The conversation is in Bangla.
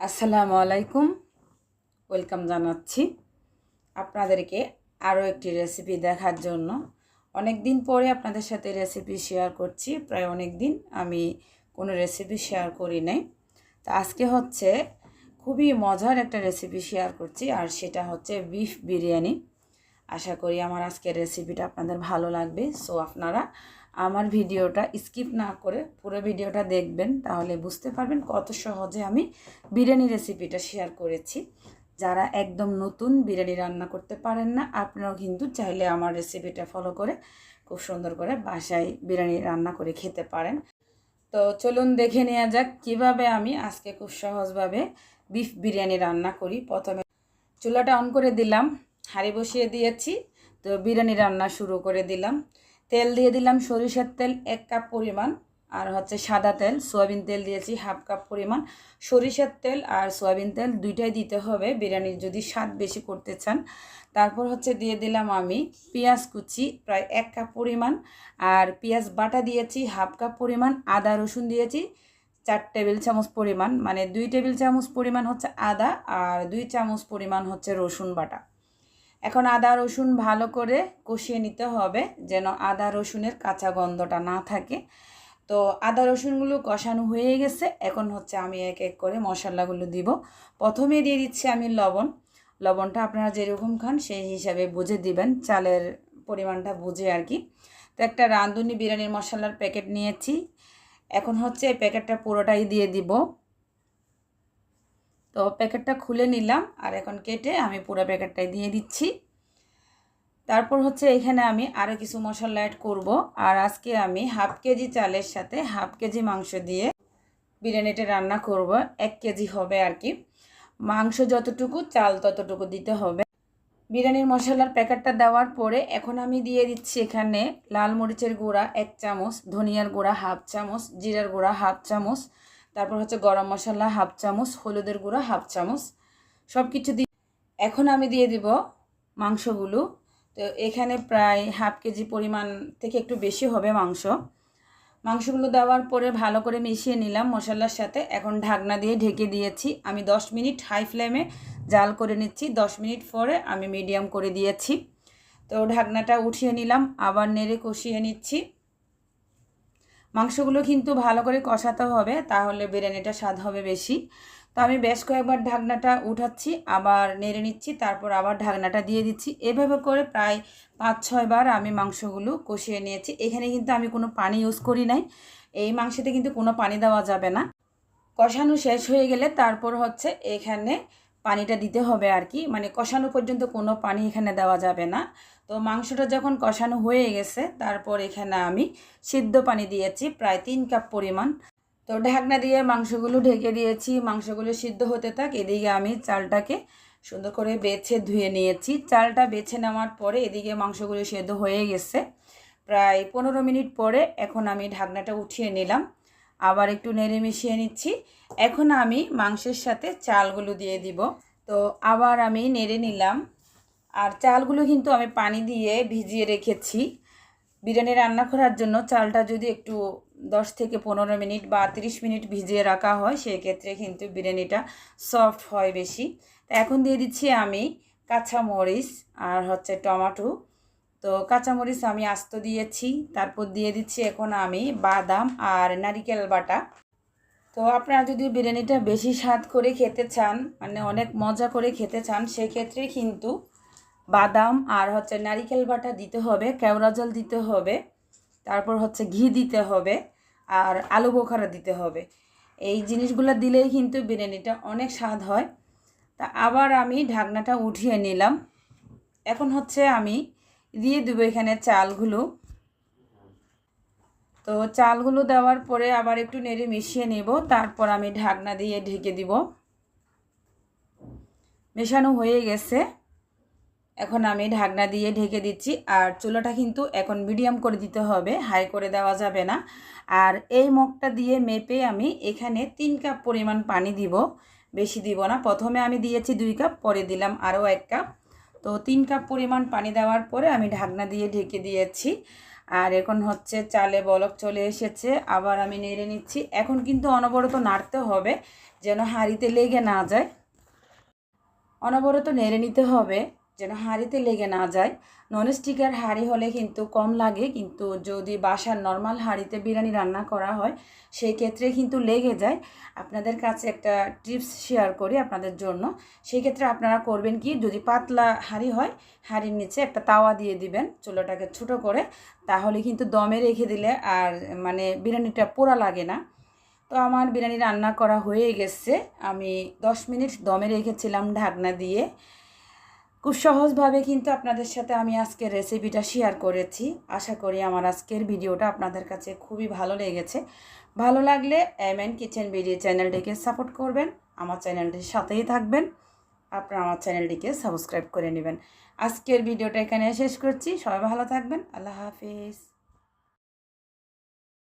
আসসালামু আলাইকুম। ওয়েলকাম জানাচ্ছি আপনাদেরকে আরও একটি রেসিপি দেখার জন্য। অনেক দিন পরে আপনাদের সাথে রেসিপি শেয়ার করছি, প্রায় অনেক দিন আমি কোনো রেসিপি শেয়ার করি নাই। তো আজকে হচ্ছে খুবই মজার একটা রেসিপি শেয়ার করছি, আর সেটা হচ্ছে বিফ বিরিয়ানি। আশা করি আমার আজকের রেসিপিটা আপনাদের ভালো লাগবে, সো আপনারা আমার ভিডিওটা স্কিপ না করে পুরো ভিডিওটা দেখবেন, তাহলে বুঝতে পারবেন কত সহজে আমি বিরিয়ানি রেসিপিটা শেয়ার করেছি। যারা একদম নতুন বিরিয়ানি রান্না করতে পারেন না, আপনারাও কিন্তু চাইলে আমার রেসিপিটা ফলো করে খুব সুন্দর করে বাসায় বিরিয়ানি রান্না করে খেতে পারেন। তো চলুন দেখে নেওয়া যাক কীভাবে আমি আজকে খুব সহজভাবে বিফ বিরিয়ানি রান্না করি। প্রথমে চুলাটা অন করে দিলাম, হাঁড়ি বসিয়ে দিয়েছি, তো বিরিয়ানি রান্না শুরু করে দিলাম। তেল দিয়ে দিলাম সরিষার তেল এক কাপ পরিমাণ, আর হচ্ছে সাদা তেল, সয়াবিন তেল দিয়েছি হাফ কাপ পরিমাণ। সরিষার তেল আর সয়াবিন তেল দুইটাই দিতে হবে, বিরিয়ানির যদি স্বাদ বেশি করতে চান। তারপর হচ্ছে দিয়ে দিলাম আমি পেঁয়াজ কুচি, প্রায় এক কাপ পরিমাণ। আর পেঁয়াজ বাটা দিয়েছি, হাফ কাপ পরিমাণ। আদা রসুন দিয়েছি, চার টেবিল চামচ পরিমাণ। মানে দুই টেবিল চামচ পরিমাণ হচ্ছে আদা, আর দুই চামচ পরিমাণ হচ্ছে রসুন বাটা। এখন আদা, রসুন ভালো করে কষিয়ে নিতে হবে যেন আদা, রসুনের কাঁচা গন্ধটা না থাকে। তো আদা, রসুনগুলো কষানো হয়ে গেছে। এখন হচ্ছে আমি এক এক করে মশলাগুলো দিব। প্রথমে দিয়ে দিচ্ছি আমি লবণ। লবণটা আপনারা যেরকম খান সেই হিসাবে বুঝে দিবেন, চালের পরিমাণটা বুঝে আর কি। তো একটা রাঁধুনি বিরিয়ানির মশলার প্যাকেট নিয়েছি। এখন হচ্ছে এই প্যাকেটটা পুরোটাই দিয়ে দিব। তো প্যাকেটটা খুলে নিলাম আর এখন কেটে আমি পুরো প্যাকেটটাই দিয়ে দিচ্ছি। তারপর হচ্ছে এখানে আমি আরও কিছু মশলা অ্যাড করব আর আজকে আমি হাফ কেজি চালের সাথে হাফ কেজি মাংস দিয়ে বিরিয়ানিটা রান্না করব, এক কেজি হবে আর কি। মাংস যতটুকু, চাল ততটুকু দিতে হবে। বিরিয়ানির মশলার প্যাকেটটা দেওয়ার পরে এখন আমি দিয়ে দিচ্ছি এখানে লাল মরিচের গুঁড়া এক চামচ, ধনিয়ার গুঁড়া হাফ চামচ, জিরার গুঁড়া হাফ চামচ তারপর হচ্ছে গরম মশলা হাফ চামচ, হলুদের গুঁড়ো হাফ চামচ। সব কিছু দিয়ে এখন আমি দিয়ে দিব মাংসগুলো। তো এখানে প্রায় হাফ কেজি পরিমাণ থেকে একটু বেশি হবে মাংস। মাংসগুলো দেওয়ার পরে ভালো করে মিশিয়ে নিলাম মশলার সাথে। এখন ঢাকনা দিয়ে ঢেকে দিয়েছি। আমি 10 মিনিট হাই ফ্লেমে জাল করে নিচ্ছি। 10 মিনিট পরে আমি মিডিয়াম করে দিয়েছি। তো ঢাকনাটা উঠিয়ে নিলাম। আবার নেড়ে কষিয়ে নিচ্ছি। মাংসগুলো কিন্তু ভালো করে কষাতে হবে, তাহলে বিরিয়ানিটা স্বাদ হবে বেশি। তো আমি বেশ কয়েকবার ঢাকনাটা উঠাচ্ছি, আবার নেড়ে নিচ্ছি, তারপর আবার ঢাকনাটা দিয়ে দিচ্ছি। এভাবে করে প্রায় পাঁচ ছয়বার আমি মাংসগুলো কষিয়ে নিয়েছি। এখানে কিন্তু আমি কোনো পানি ইউজ করি নাই, এই মাংসতে কিন্তু কোনো পানি দেওয়া যাবে না। কষানো শেষ হয়ে গেলে তারপর হচ্ছে এখানে পানিটা দিতে হবে আর কি মানে কষানো পর্যন্ত কোনো পানি এখানে দেওয়া যাবে না। তো মাংসটা যখন কষানো হয়ে গেছে, তারপর এখানে আমি সিদ্ধ পানি দিয়েছি, প্রায় তিন কাপ পরিমাণ। তো ঢাকনা দিয়ে মাংসগুলো ঢেকে দিয়েছি, মাংসগুলো সিদ্ধ হতে থাক, এদিকে আমি চালটাকে সুন্দর করে বেছে ধুয়ে নিয়েছি। চালটা বেছে নেওয়ার পরে এদিকে মাংসগুলো সেদ্ধ হয়ে গেছে। প্রায় পনেরো মিনিট পরে এখন আমি ঢাকনাটা উঠিয়ে নিলাম। আবার একটু নেড়ে মিশিয়ে নিচ্ছি। এখন আমি মাংসের সাথে চালগুলো দিয়ে দিব। তো আবার আমি নেড়ে নিলাম। আর চালগুলো কিন্তু আমি পানি দিয়ে ভিজিয়ে রেখেছি। বিরিয়ানি রান্না করার জন্য চালটা যদি একটু দশ থেকে পনেরো মিনিট বা তিরিশ মিনিট ভিজিয়ে রাখা হয়, সেক্ষেত্রে কিন্তু বিরিয়ানিটা সফট হয় বেশি। তো এখন দিয়ে দিচ্ছি আমি কাঁচা মরিচ আর হচ্ছে টমাটো। তো কাঁচামরিচ আমি আস্ত দিয়েছি, তারপর দিয়ে দিচ্ছি এখন আমি বাদাম আর নারিকেল বাটা। তো আপনারা যদি বিরিয়ানিটা বেশি স্বাদ করে খেতে চান মানে অনেক মজা করে খেতে চান, সেক্ষেত্রে কিন্তু বাদাম আর হচ্ছে নারিকেল বাটা দিতে হবে, কেওড়া জল দিতে হবে, তারপর হচ্ছে ঘি দিতে হবে আর আলু বোখারা দিতে হবে। এই জিনিসগুলো দিলেই কিন্তু বিরিয়ানিটা অনেক স্বাদ হয়। তা আবার আমি ঢাকনাটা উঠিয়ে নিলাম। এখন হচ্ছে আমি দিয়ে দেবো এখানে চালগুলো। তো চালগুলো দেওয়ার পরে আবার একটু নেড়ে মিশিয়ে নেব, তারপর আমি ঢাকনা দিয়ে ঢেকে দিব। মেশানো হয়ে গেছে। এখন আমি ঢাকনা দিয়ে ঢেকে দিচ্ছি। আর চুলাটা কিন্তু এখন মিডিয়াম করে দিতে হবে, হাই করে দেওয়া যাবে না। আর এই মগটা দিয়ে মেপে আমি এখানে তিন কাপ পরিমাণ পানি দিব, বেশি দিব না। প্রথমে আমি দিয়েছি দুই কাপ, পরে দিলাম আরও এক কাপ। তো তিন কাপ পরিমাণ পানি দেওয়ার পরে আমি ঢাকনা দিয়ে ঢেকে দিয়েছি। আর এখন হচ্ছে চালে বলক চলে এসেছে, আবার আমি নেড়ে নিচ্ছি। এখন কিন্তু অনবরত নাড়তে হবে, যেন হাঁড়িতে লেগে না যায়। অনবরত নেড়ে নিতে হবে। যেন হাঁড়িতে লেগে না যায়। ননস্টিকের হাঁড়ি হলে কিন্তু কম লাগে, কিন্তু যদি বাসার নর্মাল হাঁড়িতে বিরিয়ানি রান্না করা হয় সেই ক্ষেত্রে কিন্তু লেগে যায়। আপনাদের কাছে একটা টিপস শেয়ার করি আপনাদের জন্য। সেই ক্ষেত্রে আপনারা করবেন কি, যদি পাতলা হাঁড়ি হয়, হাঁড়ির নিচে একটা তাওয়া দিয়ে দিবেন চুলোটাকে ছোটো করে, তাহলে কিন্তু দমে রেখে দিলে আর মানে বিরিয়ানিটা পোড়া লাগে না। তো আমার বিরিয়ানি রান্না করা হয়ে গেছে। আমি দশ মিনিট দমে রেখেছিলাম ঢাকনা দিয়ে। খুব সহজভাবে কিন্তু আপনাদের সাথে আমি আজকের রেসিপিটা শেয়ার করেছি। আশা করি আমার আজকের ভিডিওটা আপনাদের কাছে খুবই ভালো লেগেছে। ভালো লাগলে এম এন কিচেন ভিডিও চ্যানেলটিকে সাপোর্ট করবেন, আমার চ্যানেলটির সাথেই থাকবেন। আপনারা আমার চ্যানেলটিকে সাবস্ক্রাইব করে নেবেন। আজকের ভিডিওটা এখানে শেষ করছি। সবাই ভালো থাকবেন। আল্লাহ হাফিজ।